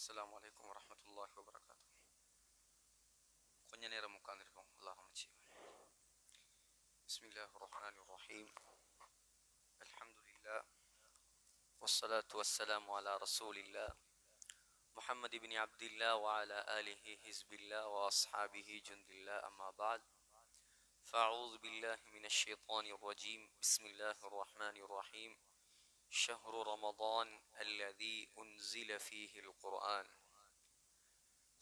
அஸ்ஸலாமு அலைக்கும் வரஹ்மத்துல்லாஹி வபரகாத்து கொஞ்ச நேரம் உட்கார்ந்துருப்போம் அல்லாஹ் அமைச்சிவன் பிஸ்மில்லாஹ் ரஹ்மான் ரஹீம் அல்ஹம்துலில்லாஹ் والصلاة والسلام على رسول الله محمد بن عبد الله وعلى آله حزب الله وأصحابه جند الله أما بعد فأعوذ بالله من الشيطان الرجيم بسم الله الرحمن الرحيم شهر رمضان الذي أنزل فيه القرآن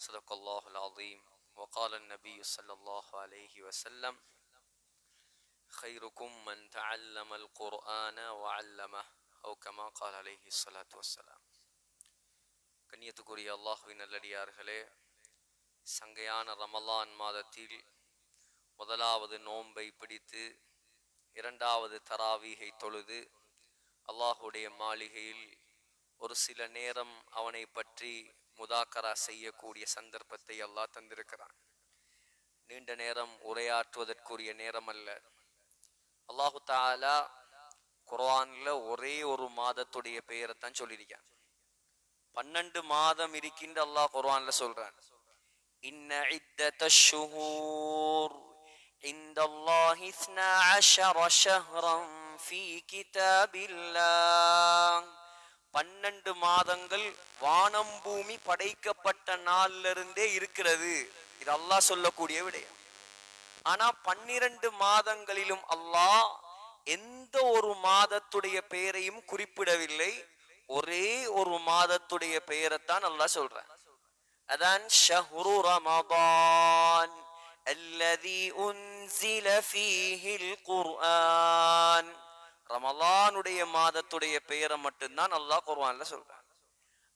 صدق الله العظيم وقال النبي صلى الله عليه وسلم خيركم من تعلم القرآن وعلمه أو كما قال عليه الصلاة والسلام கண்ணியத்துக்குரிய அல்லாஹுவின் நல்லடியார்களே சங்கையான ரமலான் மாதத்தில் முதலாவது நோன்பை பிடித்து இரண்டாவது தராவீகை தொழுது அல்லாஹுடைய மாளிகையில் ஒரு சில நேரம் அவனை பற்றி முதாக்கரா செய்யக்கூடிய சந்தர்ப்பத்தை அல்லாஹ் தந்திருக்கிறான். நீண்ட நேரம் உரையாற்றுவதற்குரிய நேரம் அல்ல அல்லாஹு தாலா குர்ஆன்ல ஒரே ஒரு மாதத்துடைய பெயரை தான் சொல்லியிருக்கான். பன்னெண்டு மாதம் இருக்கின்ற அல்லாஹ் குர்ஆன்ல சொல்றான். இன்ன இத்த ஷுஹூர் عند الله اثنا عشر شهرا في كتاب الله பன்னெண்டு மாதங்கள் வானம் பூமி படைக்கப்பட்ட நாள்ல இருந்தே இருக்கிறது இது அல்லாஹ் சொல்லக்கூடிய விடயம் ஆனா பன்னிரண்டு மாதங்களிலும் அல்லாஹ் எந்த ஒரு மாதத்துடைய பெயரையும் குறிப்பிடவில்லை ஒரே ஒரு மாதத்துடைய பெயரைத்தான் அல்லாஹ் சொல்றான் அதான் ஷஹ்ரு ரமதான் அல்லதி உன்சில ஃபீஹில் குர்ஆன் ரமலானுடைய மாதத்துடைய பெயரை மட்டும்தான் அல்லாஹ் குர்ஆன்ல சொல்றான்.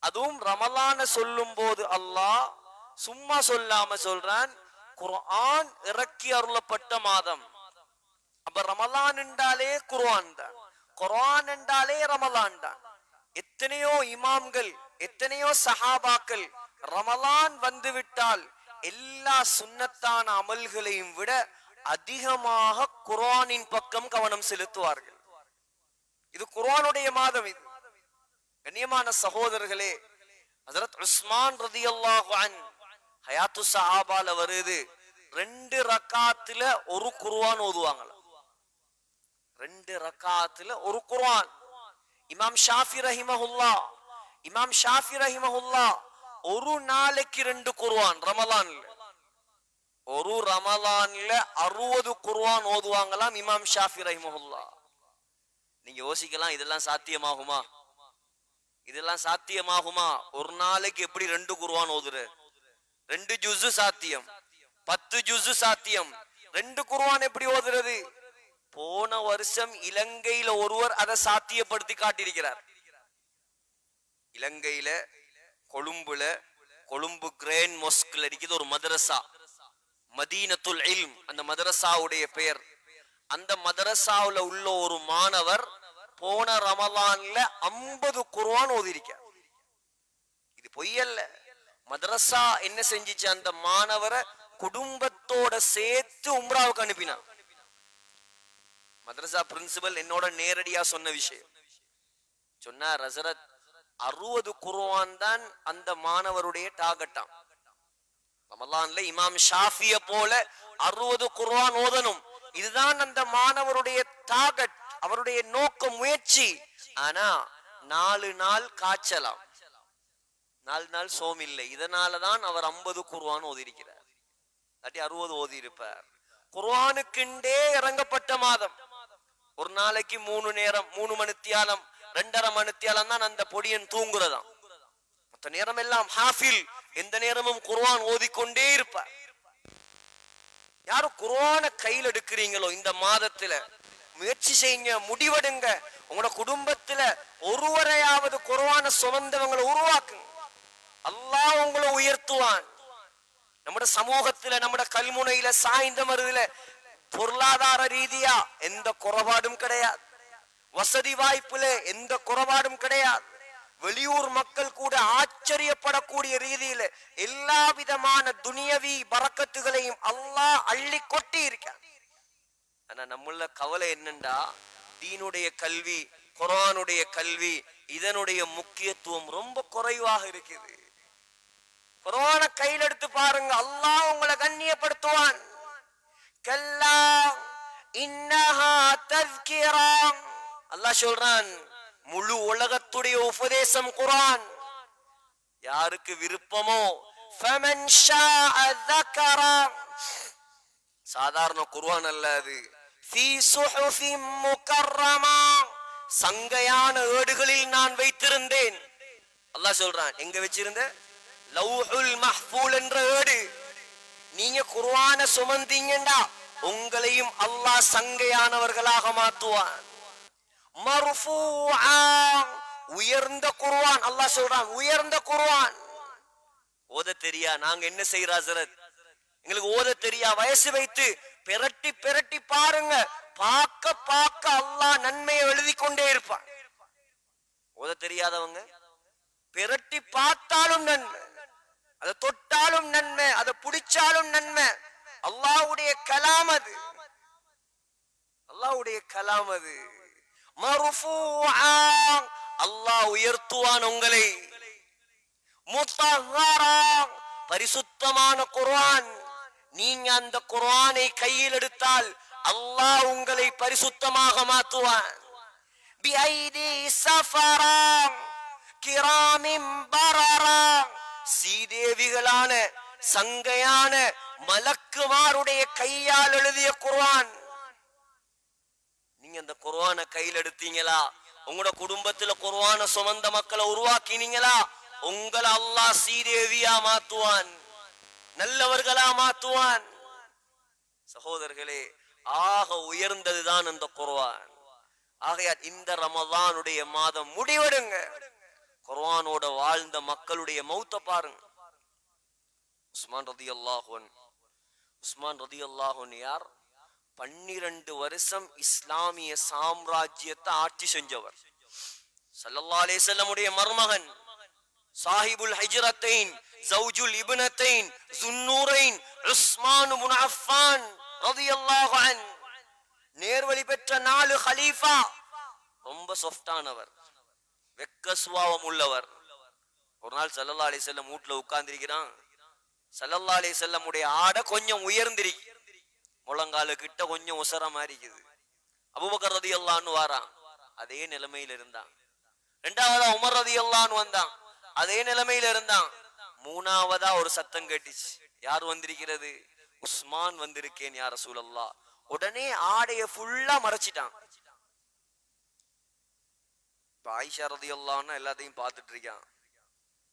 அதுவும் ரமலான சொல்லும் போது அல்லாஹ் சும்மா சொல்லாம சொல்றான் குர்ஆன் இறக்கி அருளப்பட்ட மாதம். அப்ப ரமலான் என்றாலே குர்ஆன் தான். குர்ஆன் என்றாலே ரமலான் தான். எத்தனையோ இமாம்கள் எத்தனையோ சஹாபாக்கள் ரமலான் வந்துவிட்டால் எல்லா சுன்னத்தான அமல்களையும் விட அதிகமாக குர்ஆனின் பக்கம் கவனம் செலுத்துவார்கள். இது குர்ஆனுடைய மாதம் இது. கண்ணியமான சகோதரர்களே ஹஜரத் உஸ்மான் ரதி அல்லாஹான் ஹயாத்து சஹாபால வருது. ரெண்டு ரக்காத்துல ஒரு குர்வான் ஓதுவாங்களாம். ரெண்டு ரக்காத்துல ஒரு குர்ஆன். இமாம் ஷாஃபி ரஹிமஹுல்லா இமாம் ஷாஃபி ரஹிமஹுல்லா ஒரு நாளைக்கு ரெண்டு குருவான் ரமலான்ல. ஒரு ரமலான்ல அறுபது குருவான் ஓதுவாங்களாம் இமாம் ஷாஃபி ரஹிமஹுல்லா. நீங்க யோசிக்கலாம் இதெல்லாம் சாத்தியமாகுமா? இதெல்லாம் சாத்தியமாகுமா? ஒரு நாளைக்கு எப்படி ரெண்டு குருவான் ஓதுற? ரெண்டு ஜுஸு சாத்தியம். பத்து ஜுஸு சாத்தியம். ரெண்டு குருவான் எப்படி ஓதுறது? போன வருஷம் இலங்கையில ஒருவர் அதை சாத்தியப்படுத்தி காட்டியிருக்கிறார். இலங்கையில கொழும்புல கொழும்பு கிரேன் மொஸ்கில் இருக்குது ஒரு மதரசா. மதீனத்துல் இல்ம் அந்த மதரசாவுடைய பெயர். அந்த மதரசாவுல உள்ள ஒரு மாணவர் போன ரமலான்ல ஐம்பது குர்வான் ஓதிருக்கார். இது பொய்யல்ல மதரசா என்ன செஞ்சிச்சு? அந்த மாணவரை குடும்பத்தோட சேர்த்து உம்ராவுக்கு அனுப்பினான். மதரசா பிரின்சிபல் என்னோட நேரடியா சொன்ன விஷயம். சொன்னா ரசரத் அறுபது குருவான் தான் அந்த மாணவருடைய டாகட்டாம் ரமலான்ல இமாம் ஷாஃபிய போல அறுபது குருவான் ஓதணும். இதுதான் அந்த மாணவருடைய டாகட் அவருடைய நோக்க முயற்சி. ஆனா நாலு நாள் காய்ச்சலாம். நாலு நாள் சோம் இல்லை. இதனாலதான் அவர் ஐம்பது குர்ஆன் ஓதிருக்கிறார் இல்லாட்டி அறுபது ஓதி இருப்பார் குர்ஆனுக்குண்டே இறங்கப்பட்ட மாதம். ஒரு நாளைக்கு மூணு நேரம் மூணு மணி தியானம் ரெண்டரை மணித்தியாலம் தான் அந்த பொடியன் தூங்குறதாம். மற்ற நேரம் எல்லாம் ஹாஃபில் எந்த நேரமும் குர்வான் ஓதிக்கொண்டே இருப்பார். யாரும் குர்வான கையில் எடுக்கிறீங்களோ இந்த மாதத்துல முயற்சி செய்யுங்க முடிவெடுங்க. உங்களோட குடும்பத்துல ஒருவரையாவது குர்வான சுமந்தவங்களை உருவாக்குங்க. அல்லாஹ் உங்களை உயர்த்துவான். நம்ம சமூகத்துல நம்ம கல்முனையில சாய்ந்த மருதுல பொருளாதார ரீதியா எந்த குறைபாடும் கிடையாது. வசதி வாய்ப்புல எந்த குறைபாடும் கிடையாது. வெளியூர் மக்கள் கூட ஆச்சரியப்படக்கூடிய ரீதியில எல்லா விதமான துணியவி பறக்கத்துகளையும் அல்லாஹ் அள்ளி கொட்டி இருக்கான். ஆனா நம்மள கவலை என்னண்டா தீனுடைய கல்வி குரானுடைய கல்வி இதனுடைய முக்கியத்துவம் ரொம்ப குறைவாக இருக்குது. குரான கையில் எடுத்து பாருங்க அல்லாஹ் உங்களை கண்ணியப்படுத்துவான். கல்லா இன்னஹா தஸ்கிரா. அல்லாஹ் சொல்றான் முழு உலகத்துடைய உபதேசம் குரான் யாருக்கு விருப்பமோ சாதாரண குர்வான் அல்ல அது. சங்கையான ஏடுகளில் நான் வைத்திருந்தேன். அல்லாஹ் சொல்றான் எங்க வச்சிருந்த? லவ்ஹுல் மஹ்பூல் என்ற ஏடு. நீங்க குர்வான சுமந்தீங்கண்டா உங்களையும் அல்லாஹ் சங்கையானவர்களாக மாத்துவான். மர்ஃபூஆ உயர்ந்த குர்ஆன். அல்லாஹ் சொல்றான் உயர்ந்த குர்ஆன். ஓத தெரியா? நாங்க என்ன செய்யறா ஹசரத்? எங்களுக்கு ஓத தெரியா? வயசு வைத்து பெரட்டி பெரட்டி பாருங்க. பார்க்க பார்க்க அல்லாஹ் நன்மையை எழுதி கொண்டே இருப்பான். ஓத தெரியாதவங்க? பெரட்டி பார்த்தாலும் நன்மை. அதை தொட்டாலும் நன்மை. அதை பிடிச்சாலும் நன்மை. அல்லாஹ்வுடைய கலாம் அது. அல்லாஹ்வுடைய கலாம் அது. அல்லாஹ் உயர்த்துவான் உங்களை. பரிசுத்தமான குர்ஆன். நீங்க அந்த குர்ஆனை கையில் எடுத்தால் அல்லாஹ் உங்களை பரிசுத்தமாக மாற்றுவான். சீதேவிகளான சங்கையான மலக்குமாருடைய கையால் எழுதிய குர்ஆன். நீங்க அந்த குர்வான கையில் எடுத்தீங்களா? உங்களோட குடும்பத்துல குர்வான சுமந்த மக்களை உருவாக்கினீங்களா? உங்களை அல்லாஹ் சீதேவியா மாத்துவான். நல்லவர்களா மாத்துவான். சகோதரர்களே ஆக உயர்ந்ததுதான் அந்த குர்வான் ஆகையால் இந்த ரமதானுடைய மாதம் முடிவெடுங்க. குர்வானோட வாழ்ந்த மக்களுடைய மௌத்த பாருங்க. உஸ்மான் ரதி அல்லாஹன் உஸ்மான் ரதி அல்லாஹன் யார்? பன்னிரண்டு வருஷம் இஸ்லாமிய சாம்ராஜ்யத்தை ஆட்சி செஞ்சவர். ஸல்லல்லாஹு செல்லமுடைய மருமகன் சாஹிபுல் ஹிஜ்ரத்தைன் ஜவுஜுல் இப்னத்தைன் சுன்னூரைன் உஸ்மான் இப்னு அஃபான் ரலியல்லாஹு அன் நேர்வழி பெற்ற நாலு ஹலீஃபா ரொம்ப சொஃப்டானவர் வெக்க சுபாவம் உள்ளவர். ஒரு நாள் சல்லல்லா அலி செல்லம் வீட்ல உட்கார்ந்திருக்கிறான். சல்லல்லா அலி செல்லமுடைய ஆடை கொஞ்சம் உயர்ந்திருக்கு. முழங்காலு கிட்ட கொஞ்சம் உசர மாதிரி இருக்குது ரதி அல்லான்னு வாரான். அதே நிலைமையில இருந்தான். ரெண்டாவதா உமர் ரதியல்லான்னு வந்தான். அதே நிலைமையில இருந்தான். மூணாவதா ஒரு சத்தம் கேட்டுச்சு. யார் வந்திருக்கிறது? உஸ்மான் வந்திருக்கேன் யார சூழல்லா உடனே ஆடைய ஃபுல்லா மறைச்சிட்டான். இப்ப ஆயிஷா ரதியல்லான்னு எல்லாத்தையும் பார்த்துட்டு இருக்கான்.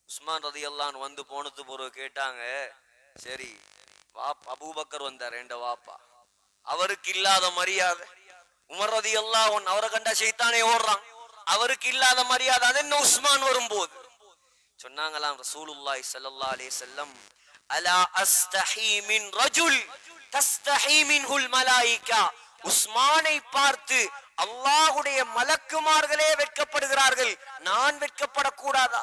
உஸ்மான் ரதியல்லான்னு வந்து போனது பொருள் கேட்டாங்க. சரி வாப் அபூபக்கர் வந்தார் என்ற வாப்பா? அவருக்கு இல்லாத மரியாதை. உமர் ரதி அல்லாஹ் அவரை கண்டா சைத்தானே ஓடுறான். அவருக்கு இல்லாத மரியாதை அது என்ன உஸ்மான் வரும்போது? சொன்னாங்களாம் ரசூலுல்லாஹி ஸல்லல்லாஹு அலைஹி வஸல்லம் அலா அஸ்தஹி மின் ரஜுல் தஸ்தஹி மின்ஹுல் மலாயிகா. உஸ்மானை பார்த்து அல்லாஹுடைய மலக்குமார்களே வெட்கப்படுகிறார்கள் நான் வெட்கப்படக்கூடாதா?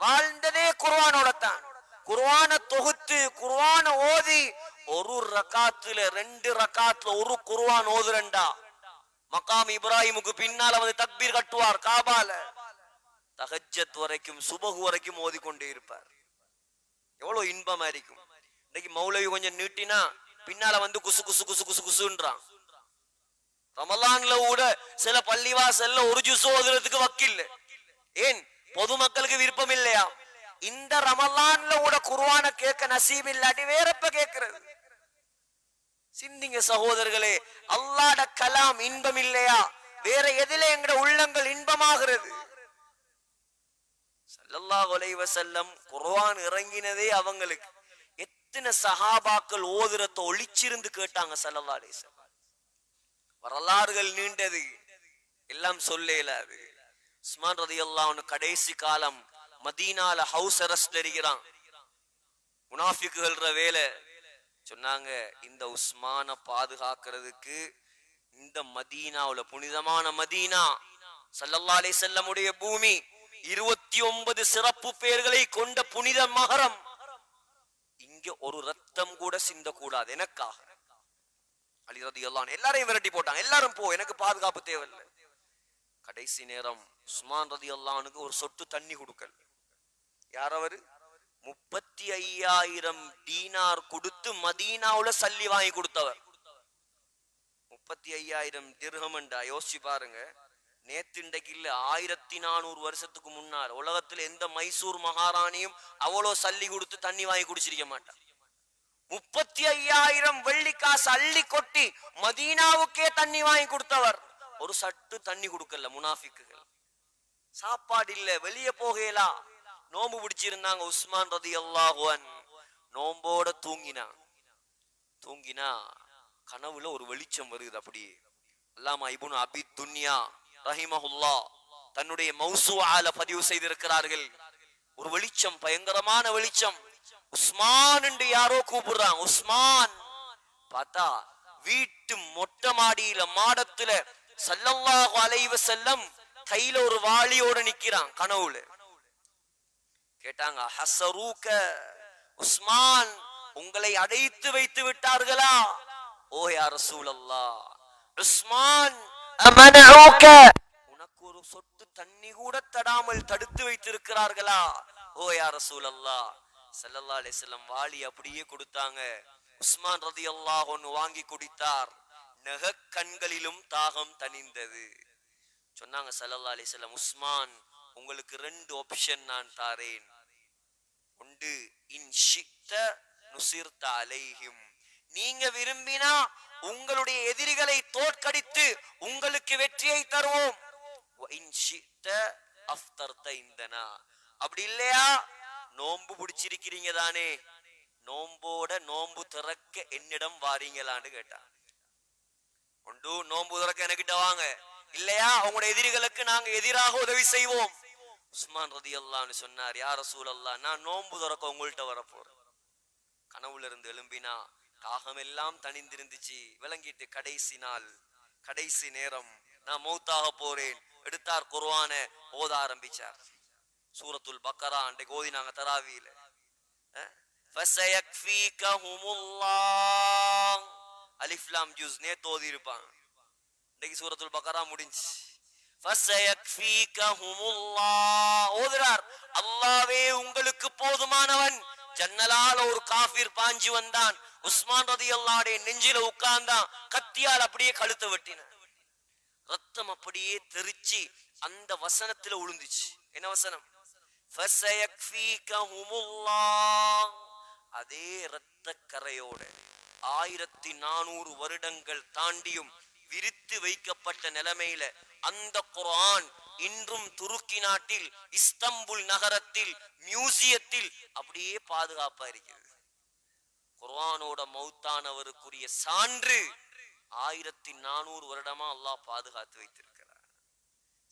வாழ்ந்ததே குர்வானோட தான் குர்வான தொகுத்து குர்வான ஓதி ஒரு ரகாத்துல ரெண்டு ரகாத்துல ஒரு குர்வான் ஓதுறண்டா மகாம் இப்ராஹிமுக்கு பின்னால வந்து தக்பீர் கட்டுவார் காபால. தகஜத் வரைக்கும் சுபகு வரைக்கும் ஓதிக்கொண்டே இருப்பார். எவ்வளவு இன்பமா இருக்கும். இன்னைக்கு மௌலவி கொஞ்சம் நீட்டினா பின்னால வந்து குசு குசு குசு குசு குசுன்றான். ரமலான்ல கூட சில பள்ளிவாசல்ல ஒரு ஜூஸ் ஓதுறதுக்கு வக்கில்ல. ஏன்? பொதுமக்களுக்கு விருப்பம் இல்லையா? இந்த ரமலான்ல கூட குருவான கேட்க நசீப் இல்லாட்டி வேறப்ப கேட்கிறது. சிந்திங்க சகோதரர்களே அல்லாட கலாம் இன்பம் இல்லையா வேற எதில எங்கட உள்ளங்கள் இன்பமாகிறது. சல்லல்லா அலைஹி செல்லம் குர்வான் இறங்கினதே அவங்களுக்கு. எத்தனை சஹாபாக்கள் ஓதுரத்தை ஒளிச்சிருந்து கேட்டாங்க சல்லல்லா அலைஹி வரலாறுகள் நீண்டது. எல்லாம் சொல்ல இயலாது உஸ்மான் ரதியல்லாஹு அன்ஹு கடைசி காலம் மதீனால ஹவுஸ் அரெஸ்ட் இருக்கிறான். முனாஃபிக்குகள்ற வேலை. சொன்னாங்க இந்த உஸ்மான பாதுகாக்கிறதுக்கு இந்த மதீனாவுல புனிதமான மதீனா ஸல்லல்லாஹு அலைஹி வஸல்லமுடைய பூமி இருபத்தி ஒன்பது சிறப்பு பெயர்களை கொண்ட புனித மகரம். இங்க ஒரு ரத்தம் கூட சிந்த கூடாது எனக்காக அலி எல்லாம் எல்லாரையும் விரட்டி போட்டாங்க. எல்லாரும் போ எனக்கு பாதுகாப்பு தேவையில்லை. கடைசி நேரம் உஸ்மான் ரதி அல்லானுக்கு ஒரு சொட்டு தண்ணி கொடுக்கல். யார் அவரு முப்பத்தி ஐயாயிரம் டீனார் கொடுத்து மதீனாவுல சல்லி வாங்கி கொடுத்தவர். முப்பத்தி ஐயாயிரம் திர்ஹம்ண்டா யோசிச்சு பாருங்க. நேத்து இன்றைக்கு இல்ல ஆயிரத்தி நானூறு வருஷத்துக்கு முன்னால் உலகத்துல எந்த மைசூர் மகாராணியும் அவ்வளோ சல்லி கொடுத்து தண்ணி வாங்கி குடிச்சிருக்க மாட்டார் முப்பத்தி ஐயாயிரம் வெள்ளிக்காசு அள்ளி கொட்டி மதீனாவுக்கே தண்ணி வாங்கி கொடுத்தவர். ஒரு சட்டு தண்ணி கொடுக்கல முனாஃபிக்குகள். சாப்பாடு இல்ல வெளியே போகலாம் நோம்பு பிடிச்சிருந்தாங்க உஸ்மான் ரதி அல்லாஹுவன் நோம்போட தூங்கினா. தூங்கினா கனவுல ஒரு வெளிச்சம் வருது அப்படியே அல்லாமா இபுன் அபி துன்யா ரஹிமஹுல்லா தன்னுடைய மௌசுவால பதிவு செய்திருக்கிறார்கள். ஒரு வெளிச்சம் பயங்கரமான வெளிச்சம். உஸ்மான் என்று யாரோ கூப்பிடுறாங்க உஸ்மான் பார்த்தா வீட்டு மொட்டை மாடியில மாடத்துல சல்லல்லாஹு அலைவ செல்லம் கையில ஒரு வாளியோட நிக்கிறான் கனவுல. கேட்டாங்க ஹசரூக்க உஸ்மான் உங்களை அடைத்து வைத்து விட்டார்களா? ஓ யா ரசூலல்லாஹ் உஸ்மான் உனக்கு ஒரு சொட்டு தண்ணி கூட தடாமல் தடுத்து வைத்திருக்கிறார்களா? ஓ யா ரசூலல்லாஹ். ஸல்லல்லாஹு அலைஹி வஸல்லம் வாளி அப்படியே கொடுத்தாங்க. உஸ்மான் ரலியல்லாஹு அன்ஹு வாங்கி குடித்தார். நெக கண்களிலும் தாகம் தணிந்தது. சொன்னாங்க ஸல்லல்லாஹு அலைஹி வஸல்லம் உஸ்மான் உங்களுக்கு ரெண்டு ஆப்ஷன் நான் தாரேன். உண்டு இன் ஷித்த நுசிர்த அலைஹிம். நீங்க விரும்பினா உங்களுடைய எதிரிகளை தோற்கடித்து உங்களுக்கு வெற்றியை தருவோம். இன் இந்தனா. அப்படி இல்லையா? நோன்பு பிடிச்சிருக்கிறீங்க தானே. நோம்போட நோன்பு திறக்க என்னிடம் வாரீங்களான்னு கேட்டான். உண்டு நோன்பு திறக்க என்கிட்ட வாங்க. இல்லையா? அவங்களோட எதிரிகளுக்கு நாங்க எதிராக உதவி செய்வோம். உஸ்மான் ரதி அல்லான்னு சொன்னார் யார் ரசூல் அல்லா நான் நோன்பு திறக்க உங்கள்கிட்ட வரப்போறேன். கனவுல இருந்து எழும்பினா தாகம் எல்லாம் தணிந்திருந்துச்சு. விளங்கிட்டு கடைசி நாள் கடைசி நேரம் நான் மௌத்தாக போறேன். எடுத்தார் குர்ஆன ஓத ஆரம்பிச்சார். சூரத்துல் பக்கரா அன்றைக்கு ஓதினாங்க தராவியில. அலிஃப்லாம் ஜூஸ் நேத்து ஓதி இருப்பாங்க இன்னைக்கு சூரத்துல் பக்கரா முடிஞ்சு ஓதுறார் அல்லாவே உங்களுக்கு போதுமானவன். ஜன்னலால ஒரு காஃபிர் பாஞ்சு வந்தான். உஸ்மான் ரதி அல்லாடைய நெஞ்சில உட்கார்ந்தான். கத்தியால் அப்படியே கழுத்தை வெட்டின. ரத்தம் அப்படியே தெரிச்சு அந்த வசனத்துல உளுந்துச்சு. என்ன வசனம்? அதே ரத்த கரையோட ஆயிரத்தி நானூறு வருடங்கள் தாண்டியும் விரித்து வைக்கப்பட்ட நிலைமையில அந்த குர்ஆன் இன்றும் துருக்கி நாட்டில் இஸ்தம்புல் நகரத்தில் மியூசியத்தில் அப்படியே பாதுகாப்பா இருக்கிறது குர்ஆனோட மௌத்தானவருக்குரிய சான்று ஆயிரத்தி நானூறு வருடமா அல்லாஹ் பாதுகாத்து வைத்திருக்கிறார்.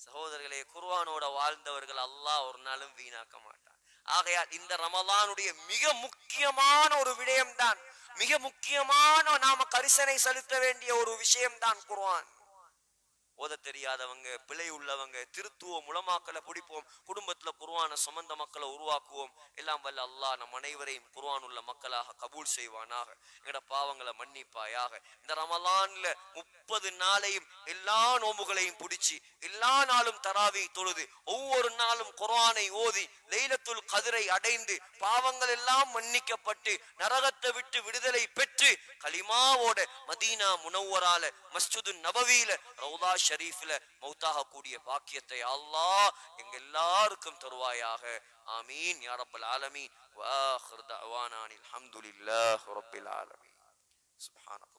சகோதரர்களே குர்ஆனோட வாழ்ந்தவர்கள் அல்லாஹ் ஒரு நாளும் வீணாக்க மாட்டான். ஆகையால் இந்த ரமலானுடைய மிக முக்கியமான ஒரு விடயம்தான் மிக முக்கியமான நாம கரிசனை செலுத்த வேண்டிய ஒரு விஷயம்தான் குர்ஆன். ஓத தெரியாதவங்க பிழை உள்ளவங்க திருத்துவ முளமாக்களை பிடிப்போம் குடும்பத்துல குர்வான சுமந்த மக்களை உருவாக்குவோம். எல்லாம் வல்ல அல்லாஹ் நம் அனைவரையும் குர்ஆன் உள்ள மக்களாக கபூல் செய்வானாக. எங்கட பாவங்களை மன்னிப்பாயாக. இந்த ரமலான்ல முப்பது நாளையும் எல்லா நோம்புகளையும் பிடிச்சி எல்லா நாளும் தராவி தொழுது ஒவ்வொரு நாளும் குர்வானை ஓதி லைலத்துல் கதிரை அடைந்து பாவங்கள் எல்லாம் மன்னிக்கப்பட்டு நரகத்தை விட்டு விடுதலை பெற்று கலிமாவோட மதீனா முனவரால மஸ்ஜிது நபவியில ரவுதா ஷரீஃப்ல மௌத்தாக கூடிய பாக்கியத்தை அல்லாஹ் எங்க எல்லாருக்கும் தருவாயாக ஆமீன் யா ரப்பல் ஆலமீன் வாஹிர் தஅவானா அனில் ஹம்துலில்லாஹி ரப்பில் ஆலமீன் சுப்ஹானல்லாஹ்